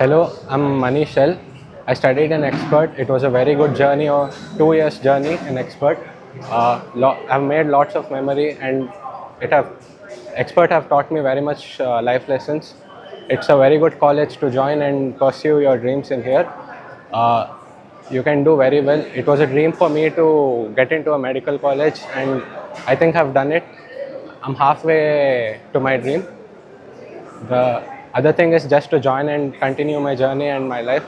Hello, I'm Manish Shell. I studied in Expert. It was a very good journey, or two years journey in Expert. Uh, I've made lots of memory, and it have Expert have taught me very much uh, life lessons. It's a very good college to join and pursue your dreams in here. Uh, you can do very well. It was a dream for me to get into a medical college, and I think I've done it. I'm halfway to my dream. The other thing is just to join and continue my journey and my life.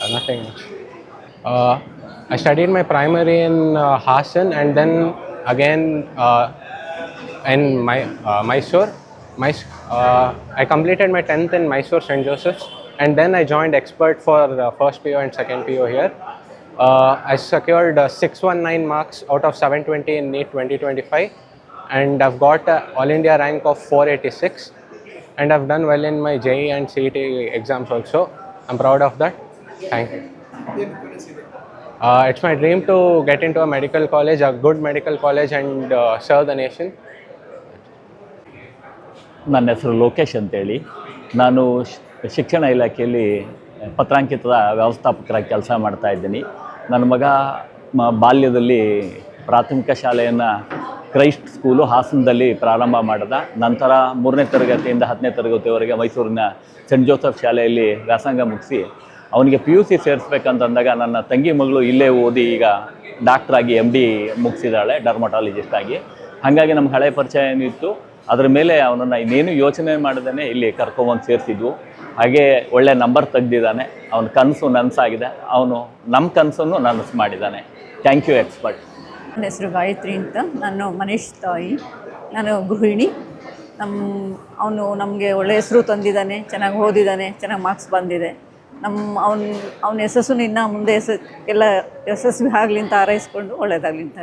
Uh, nothing much. Uh, I studied my primary in uh, Hassan and then again uh, in my, uh, Mysore. Mys- uh, I completed my 10th in Mysore St. Joseph's and then I joined Expert for the first PO and second PO here. Uh, I secured uh, 619 marks out of 720 in NEET 2025 and I've got a All India rank of 486 and I've done well in my JE and CET exams also. I'm proud of that. Thank you. Uh, it's my dream to get into a medical college, a good medical college, and uh, serve the nation. ನನ್ನ ಹೆಸರು ಲೋಕೇಶ್ ಅಂತೇಳಿ ನಾನು ಶಿಕ್ಷಣ ಇಲಾಖೆಯಲ್ಲಿ ಪತ್ರಾಂಕಿತದ ವ್ಯವಸ್ಥಾಪಕರಾಗಿ ಕೆಲಸ ಮಾಡ್ತಾ ಇದ್ದೀನಿ ನನ್ನ ಮಗ ಬಾಲ್ಯದಲ್ಲಿ ಪ್ರಾಥಮಿಕ ಶಾಲೆಯನ್ನು ಕ್ರೈಸ್ಟ್ ಸ್ಕೂಲು ಹಾಸನದಲ್ಲಿ ಪ್ರಾರಂಭ ಮಾಡಿದ. ನಂತರ ಮೂರನೇ ತರಗತಿಯಿಂದ ಹತ್ತನೇ ತರಗತಿವರೆಗೆ ಮೈಸೂರಿನ ಸೆಂಟ್ ಜೋಸೆಫ್ ಶಾಲೆಯಲ್ಲಿ ವ್ಯಾಸಂಗ ಮುಗಿಸಿ, ಅವನಿಗೆ ಪಿ ಯು ಸಿ ಸೇರಿಸ್ಬೇಕಂತಂದಾಗ ನನ್ನ ತಂಗಿ ಮಗಳು ಇಲ್ಲೇ ಓದಿ ಈಗ ಡಾಕ್ಟ್ರಾಗಿ ಎಂ ಡಿ ಮುಗಿಸಿದಾಳೆ ಡರ್ಮಟಾಲಜಿಸ್ಟಾಗಿ ಹಾಗಾಗಿ ನಮ್ಮ ಹಳೆ ಪರಿಚಯ ಏನಿತ್ತು ಅದ್ರ ಮೇಲೆ ಅವನನ್ನು ಇನ್ನೇನು ಯೋಚನೆ ಮಾಡ್ದೇ ಇಲ್ಲಿ ಕರ್ಕೊಂಬಂದು ಸೇರಿಸಿದ್ವು. ಹಾಗೆ ಒಳ್ಳೆ ನಂಬರ್ ತೆಗ್ದಿದ್ದಾನೆ. ಅವನ ಕನಸು ನನಸಾಗಿದೆ. ಅವನು ನಮ್ಮ ಕನಸನ್ನು ನನಸು ಮಾಡಿದ್ದಾನೆ. ಥ್ಯಾಂಕ್ ಯು ಎಕ್ಸ್ಪರ್ಟ್ ನನ್ನ ಹೆಸರು ಗಾಯತ್ರಿ ಅಂತ. ನಾನು ಮನೀಶ್ ತಾಯಿ. ನಾನು ಗೃಹಿಣಿ. ನಮ್ಮ ಅವನು ನಮಗೆ ಒಳ್ಳೆಯ ಹೆಸರು ತಂದಿದ್ದಾನೆ, ಚೆನ್ನಾಗಿ ಓದಿದ್ದಾನೆ, ಚೆನ್ನಾಗಿ ಮಾರ್ಕ್ಸ್ ಬಂದಿದೆ. ನಮ್ಮ ಅವನ ಅವನ ಯಶಸ್ಸು ಇನ್ನು ಮುಂದೆ ಯಶ, ಎಲ್ಲ ಯಶಸ್ವಿ ಆಗಲಿ ಅಂತ ಹಾರೈಸ್ಕೊಂಡು ಒಳ್ಳೆಯದಾಗಲಿ ಅಂತ